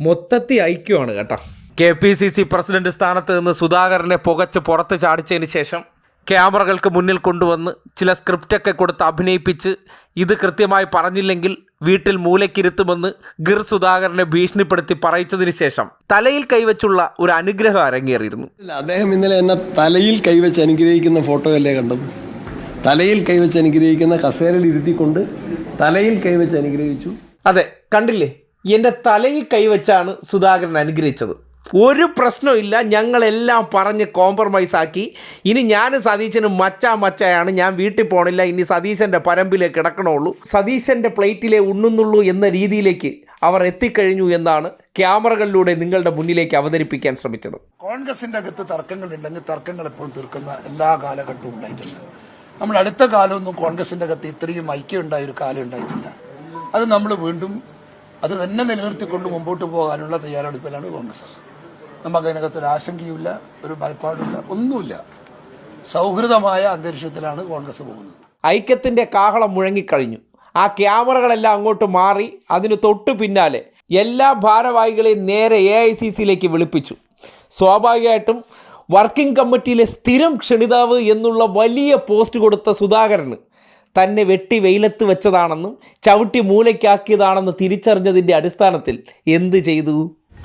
മൊത്തത്തിൽ ഐക്യമാണ് കേട്ടോ. K P C C president സ്ഥാനത്ത് നിന്ന് സുധാകരനെ പുകച്ച് പുറത്ത് ചാടിച്ചതിന് ശേഷം ക്യാമറകൾക്ക് മുന്നിൽ കൊണ്ടുവന്ന് ചില സ്ക്രിപ്റ്റൊക്കെ കൊടുത്ത് അഭിനയിപ്പിച്ച് ഇത് കൃത്യമായി പറഞ്ഞില്ലെങ്കിൽ വീട്ടിൽ മൂലക്കിരുത്തുമെന്ന് ഗിർ സുധാകരനെ ഭീഷണിപ്പെടുത്തി പറയിച്ചതിന് ശേഷം തലയിൽ കൈവച്ചുള്ള ഒരു അനുഗ്രഹം അരങ്ങേറിയിരുന്നു. അദ്ദേഹം ഇന്നലെ എന്നെ തലയിൽ കൈവച്ച് അനുഗ്രഹിക്കുന്ന ഫോട്ടോ അല്ലേ കണ്ടത്? തലയിൽ കൈവച്ച് അനുഗ്രഹിക്കുന്ന കസേരയിൽ ഇരുത്തിക്കൊണ്ട് തലയിൽ കൈവച്ച് അനുഗ്രഹിച്ചു. അതെ കണ്ടില്ലേ? എന്റെ തലയിൽ കൈവച്ചാണ് സുധാകരൻ അനുഗ്രഹിച്ചത്. ഒരു പ്രശ്നമില്ല ഞങ്ങളെല്ലാം പറഞ്ഞ് കോംപ്രമൈസ് ആക്കി. ഇനി ഞാൻ സതീശന് മച്ചാ മച്ചയാണ്. ഞാൻ വീട്ടിൽ പോകണില്ല ഇനി സതീശന്റെ പരമ്പിലേ കിടക്കണുള്ളൂ. സതീശന്റെ പ്ലേറ്റിലേ ഉണ്ണുന്നുള്ളൂ എന്ന രീതിയിലേക്ക് അവർ എത്തിക്കഴിഞ്ഞു എന്നാണ് ക്യാമറകളിലൂടെ നിങ്ങളുടെ മുന്നിലേക്ക് അവതരിപ്പിക്കാൻ ശ്രമിച്ചത്. കോൺഗ്രസിന്റെ അകത്ത് തർക്കങ്ങൾ ഉണ്ടെങ്കിൽ തർക്കങ്ങൾ എപ്പോഴും തീർക്കുന്ന എല്ലാ കാലഘട്ടവും ഉണ്ടായിട്ടുണ്ട് നമ്മൾ അടുത്ത കാലമൊന്നും കോൺഗ്രസിന്റെ അകത്ത് ഇത്രയും ഐക്യം ഉണ്ടായ ഒരു കാലം ഉണ്ടായിട്ടില്ല. അത് നമ്മൾ വീണ്ടും അത് തന്നെ നിലനിർത്തിക്കൊണ്ട് മുമ്പോട്ട് പോകാനുള്ള തയ്യാറെടുപ്പിലാണ് കോൺഗ്രസ്. നമുക്ക് അതിനകത്ത് ഒരു ആശങ്കയുമില്ല ഒരു ഭയപ്പാടില്ല ഒന്നുമില്ല. സൗഹൃദമായ അന്തരീക്ഷത്തിലാണ് കോൺഗ്രസ് പോകുന്നത്. ഐക്യത്തിന്റെ കാഹളം മുഴങ്ങിക്കഴിഞ്ഞു. ആ ക്യാമറകളെല്ലാം അങ്ങോട്ട് മാറി അതിന് തൊട്ടു പിന്നാലെ എല്ലാ ഭാരവാഹികളെയും നേരെ എ ഐ സി സിയിലേക്ക് വിളിപ്പിച്ചു. സ്വാഭാവികമായിട്ടും വർക്കിംഗ് കമ്മിറ്റിയിലെ സ്ഥിരം ക്ഷണിതാവ് എന്നുള്ള വലിയ പോസ്റ്റ് കൊടുത്ത സുധാകരന് തന്നെ വെട്ടി വെയിലത്ത് വെച്ചതാണെന്നും ചവിട്ടി മൂലയ്ക്കാക്കിയതാണെന്ന് തിരിച്ചറിഞ്ഞതിന്റെ അടിസ്ഥാനത്തിൽ എന്ത് ചെയ്തു?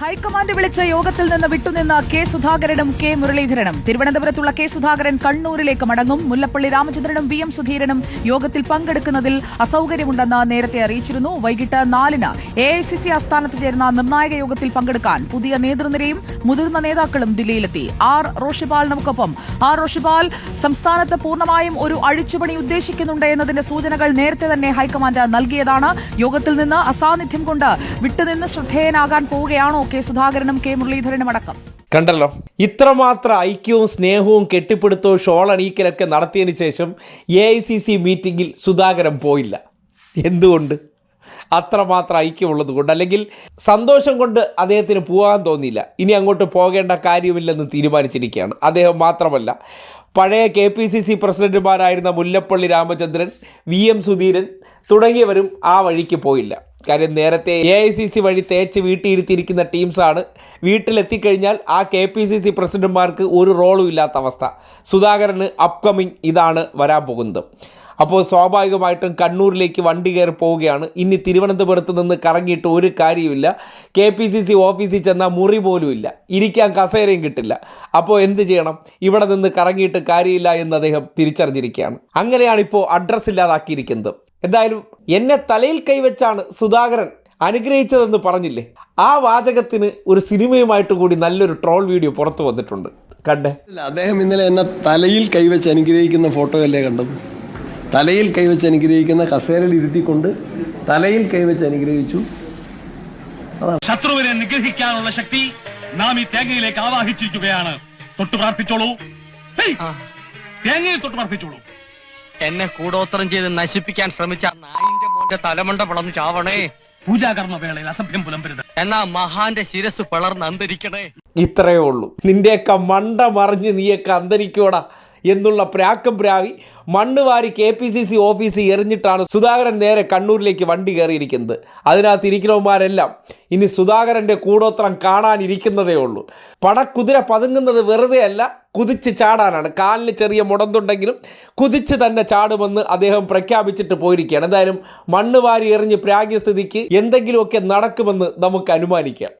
ഹൈക്കമാൻഡ് വിളിച്ച യോഗത്തിൽ നിന്ന് വിട്ടുനിന്ന കെ സുധാകരനും കെ മുരളീധരനും. തിരുവനന്തപുരത്തുള്ള കെ സുധാകരൻ കണ്ണൂരിലേക്ക് മടങ്ങും. മുല്ലപ്പള്ളി രാമചന്ദ്രനും വി എം സുധീരനും യോഗത്തിൽ പങ്കെടുക്കുന്നതിൽ അസൌകര്യമുണ്ടെന്ന് നേരത്തെ അറിയിച്ചിരുന്നു. വൈകിട്ട് നാലിന് എ ഐ സി സി ആസ്ഥാനത്ത് ചേരുന്ന നിർണായക യോഗത്തിൽ പങ്കെടുക്കാൻ പുതിയ നേതൃനിരയും മുതിർന്ന നേതാക്കളും ദില്ലിയിലെത്തി. ആർ റോഷിപാൽ നമുക്കൊപ്പം. ആർ റോഷിപാൽ സംസ്ഥാനത്ത് പൂർണമായും ഒരു അഴിച്ചുപണി ഉദ്ദേശിക്കുന്നുണ്ട് എന്നതിന്റെ സൂചനകൾ നേരത്തെ തന്നെ ഹൈക്കമാൻഡ് നൽകിയതാണ്. യോഗത്തിൽ നിന്ന് അസാന്നിധ്യം കൊണ്ട് വിട്ടുനിന്ന് ശ്രദ്ധേയനാകാൻ പോവുകയാണോ കെ സുധാകരനും കെ മുരളീധരനും അടക്കം. കണ്ടല്ലോ? ഇത്രമാത്രം ഐക്യവും സ്നേഹവും കെട്ടിപ്പിടുത്തവും ഷോളണീക്കലൊക്കെ നടത്തിയതിന് ശേഷം എ ഐ സി സി മീറ്റിങ്ങിൽ സുധാകരൻ പോയില്ല. എന്തുകൊണ്ട്? അത്രമാത്രം ഐക്യമുള്ളത് കൊണ്ട്. അല്ലെങ്കിൽ സന്തോഷം കൊണ്ട് അദ്ദേഹത്തിന് പോകാൻ തോന്നിയില്ല. ഇനി അങ്ങോട്ട് പോകേണ്ട കാര്യമില്ലെന്ന് തീരുമാനിച്ചിരിക്കുകയാണ്. അദ്ദേഹം മാത്രമല്ല പഴയ കെ പി സി സി പ്രസിഡന്റുമാരായിരുന്ന മുല്ലപ്പള്ളി രാമചന്ദ്രൻ വി എം സുധീരൻ തുടങ്ങിയവരും ആ വഴിക്ക് പോയില്ല. കാര്യം നേരത്തെ എ ഐ സി സി വഴി തേച്ച് വീട്ടിയിരുത്തിയിരിക്കുന്ന ടീംസാണ്. വീട്ടിലെത്തിക്കഴിഞ്ഞാൽ ആ കെ പി സി സി പ്രസിഡന്റുമാർക്ക് ഒരു റോളും ഇല്ലാത്ത അവസ്ഥ. സുധാകരന് അപ്കമിങ് ഇതാണ് വരാൻ പോകുന്നത്. അപ്പോൾ സ്വാഭാവികമായിട്ടും കണ്ണൂരിലേക്ക് വണ്ടി കയറി പോവുകയാണ്. ഇനി തിരുവനന്തപുരത്ത് നിന്ന് കറങ്ങിയിട്ട് ഒരു കാര്യമില്ല കെ പി സി സി ഓഫീസിൽ ചെന്നാൽ മുറി പോലും ഇല്ല. ഇരിക്കാൻ കസേരയും കിട്ടില്ല. അപ്പോൾ എന്ത് ചെയ്യണം? ഇവിടെ നിന്ന് കറങ്ങിയിട്ട് കാര്യമില്ല എന്ന് അദ്ദേഹം തിരിച്ചറിഞ്ഞിരിക്കുകയാണ്. അങ്ങനെയാണ് ഇപ്പോൾ അഡ്രസ്സ് ഇല്ലാതാക്കിയിരിക്കുന്നത്. എന്തായാലും എന്നെ തലയിൽ കൈവച്ചാണ് സുധാകരൻ അനുഗ്രഹിച്ചതെന്ന് പറഞ്ഞില്ലേ? ആ വാചകത്തിന് ഒരു സിനിമയുമായിട്ട് കൂടി നല്ലൊരു ട്രോൾ വീഡിയോ പുറത്തു വന്നിട്ടുണ്ട്. കണ്ടേ? അദ്ദേഹം ഇന്നലെ എന്നെ തലയിൽ കൈവച്ച് അനുഗ്രഹിക്കുന്ന ഫോട്ടോ അല്ലേ കണ്ടത്? തലയിൽ കൈവച്ച് അനുഗ്രഹിക്കുന്ന കസേരയിൽ ഇരുത്തിക്കൊണ്ട് തലയിൽ കൈവച്ച് അനുഗ്രഹിച്ചു. ശത്രുവിനെ നിഗ്രഹിക്കാനുള്ള ശക്തി നാം ഈ തേങ്ങയിലേക്ക് ആവാഹിച്ചിരിക്കുകയാണ്. തൊട്ട് പ്രാർത്ഥിച്ചോളൂ. തേങ്ങയിൽ തൊട്ടു തൊട്ട് പ്രാർത്ഥിച്ചോളൂ. എന്നെ കൂടോത്രം ചെയ്ത് നശിപ്പിക്കാൻ ശ്രമിച്ച ആ നായിന്റെ മോന്റെ തലമണ്ട പിളന്ന് ചാവണേ. പൂജാകർമ്മ വേളയിൽ അസഭ്യം പുലമ്പരുത്. എന്നാ മഹാന്റെ ശിരസ് പിളർന്ന് അന്തരിക്കണേ. ഇത്രയേ ഉള്ളൂ. നിന്റെയൊക്കെ മണ്ട മറിഞ്ഞ് നീയൊക്കെ അന്തരിക്കോടാ എന്നുള്ള പ്രാക്കം പ്രാവി മണ്ണ് വാരി കെ പി സി സി ഓഫീസിൽ എറിഞ്ഞിട്ടാണ് സുധാകരൻ നേരെ കണ്ണൂരിലേക്ക് വണ്ടി കയറിയിരിക്കുന്നത്. അതിനകത്ത് ഇരിക്കുന്നവന്മാരെല്ലാം ഇനി സുധാകരന്റെ കൂടോത്രം കാണാനിരിക്കുന്നതേ ഉള്ളൂ. പടക്കുതിര പതുങ്ങുന്നത് വെറുതെ അല്ല കുതിച്ച് ചാടാനാണ്. കാലിന് ചെറിയ മുടന്തുണ്ടെങ്കിലും കുതിച്ച് തന്നെ ചാടുമെന്ന് അദ്ദേഹം പ്രഖ്യാപിച്ചിട്ട് പോയിരിക്കുകയാണ്. എന്തായാലും മണ്ണ് വാരി എറിഞ്ഞ് പ്രാഗ്യസ്ഥിതിക്ക് എന്തെങ്കിലുമൊക്കെ നടക്കുമെന്ന് നമുക്ക് അനുമാനിക്കാം.